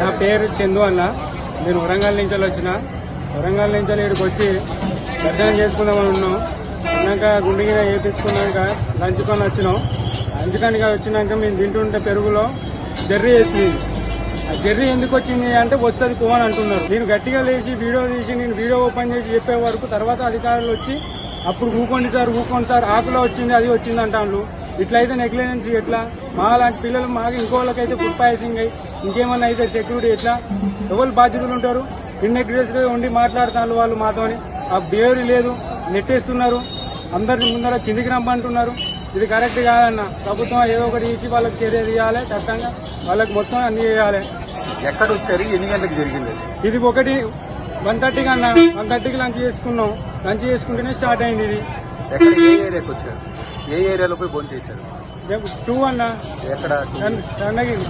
నా పేరు చందు అన్న. నేను వరంగల్ నుంచి వచ్చిన. వరంగల్ నుంచి ఇక్కడికి వచ్చి దర్శనం చేసుకుందామని ఉన్నాం. అన్నాక గుండెగిన వేపించుకున్నాక లంచ్ పని వచ్చినాం. లంచ్ కనుక వచ్చినాక మేము తింటుంటే పెరుగులో జర్రీ వేసింది. ఆ జర్రీ ఎందుకు వచ్చింది అంటే వస్తుంది పో అని అంటున్నారు. నేను గట్టిగా లేచి వీడియో తీసి నేను వీడియో ఓపెన్ చేసి చెప్పే వరకు తర్వాత అధికారులు వచ్చి అప్పుడు ఊకోండి సార్ ఊకోండి సార్ ఆకులో వచ్చింది అది వచ్చింది అంటాను ఇట్లయితే నెగ్లిజెన్స్ ఎట్లా? మా లాంటి పిల్లలు మాకు ఇంకోళ్ళకైతే ఫుడ్ పాయిసింగ్ అయ్యి ఇంకేమన్నా అయితే సెక్యూరిటీ ఎట్లా? ఎవరు బాధ్యతలు ఉంటారు? ఇన్నెగ్రెస్గా ఉండి మాట్లాడుతున్నారు వాళ్ళు మాతోని. ఆ బిహేవియర్ లేదు. నెట్టేస్తున్నారు. అందరిని ముందర కిందికి రమ్మంటున్నారు. ఇది కరెక్ట్ కాదన్న. ప్రభుత్వం ఏదో ఒకటి ఇచ్చి వాళ్ళకి చర్య తీయాలి చట్టంగా వాళ్ళకి మొత్తం అన్ని చేయాలి. ఎక్కడ వచ్చారు? ఎన్ని గంటలకు జరిగింది? ఇది ఒకటి. వన్ థర్టీకి అన్న వన్ థర్టీకి లంచ్ చేసుకున్నాం. లంచ్ చేసుకుంటేనే స్టార్ట్ అయింది ఇది. ఎక్కడ ఏ ఏరియాకి వచ్చారు? ఏ ఏరియాలో పోయి భోజనం చేశారు టూ అన్న. ఎక్కడ? చన్నగిరి?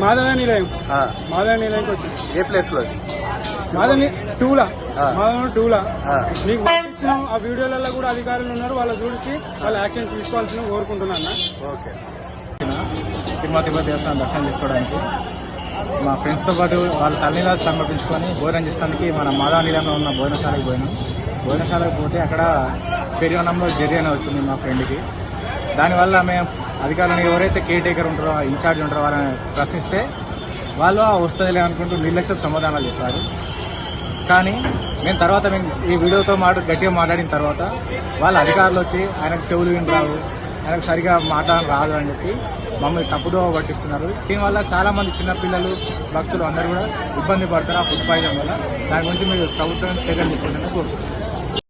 మాధవ నిలయం ఆ. మాధవ నిలయంకి వచ్చింది ఏ ప్లేస్లో? మాధవ టూలా. ఆ. మాధవ టూలా. నీకు పంపించినాం ఆ వీడియోలలో కూడా అధికారులు ఉన్నారు. వాళ్ళ చూసి వాళ్ళ యాక్షన్ తీసుకోవాల్సిన కోరుకుంటున్నా అన్న. ఓకే. తిరుమల తిరుపతి దేవస్థానం దర్శనం చేసుకోవడానికి మా ఫ్రెండ్స్తో పాటు వాళ్ళ తల్లిని సమర్పించుకొని భోజనం చేసడానికి మన మాధవ నిలయంలో ఉన్న భోజనశాలకు పోయినాం. భోజనశాలకు పోతే అక్కడ పెరిగనంలో జెర్రీ అని వచ్చింది మా ఫ్రెండ్కి దానివల్ల మేము అధికారులను ఎవరైతే కేర్ టేకర్ ఉంటారో ఇన్ఛార్జ్ ఉంటారో వాళ్ళని ప్రశ్నిస్తే వాళ్ళు వస్తుందిలే అనుకుంటూ నిర్లక్ష్య సమాధానాలు చెప్పారు. కానీ మేము తర్వాత మేము ఈ వీడియోతో మాట గట్టిగా మాట్లాడిన తర్వాత వాళ్ళ అధికారులు వచ్చి ఆయనకు చెవులు విని రావు ఆయనకు సరిగా మాట్లాడడం రాదు అని చెప్పి మమ్మల్ని తప్పుదో పట్టిస్తున్నారు. దీనివల్ల చాలామంది చిన్నపిల్లలు భక్తులు అందరూ కూడా ఇబ్బంది పడతారు ఆ ఫుడ్ పాయిజన్ వల్ల. దాని గురించి మీరు ప్రభుత్వం చర్యలు తీసుకుంటుందని కోరుకుంటున్నాను.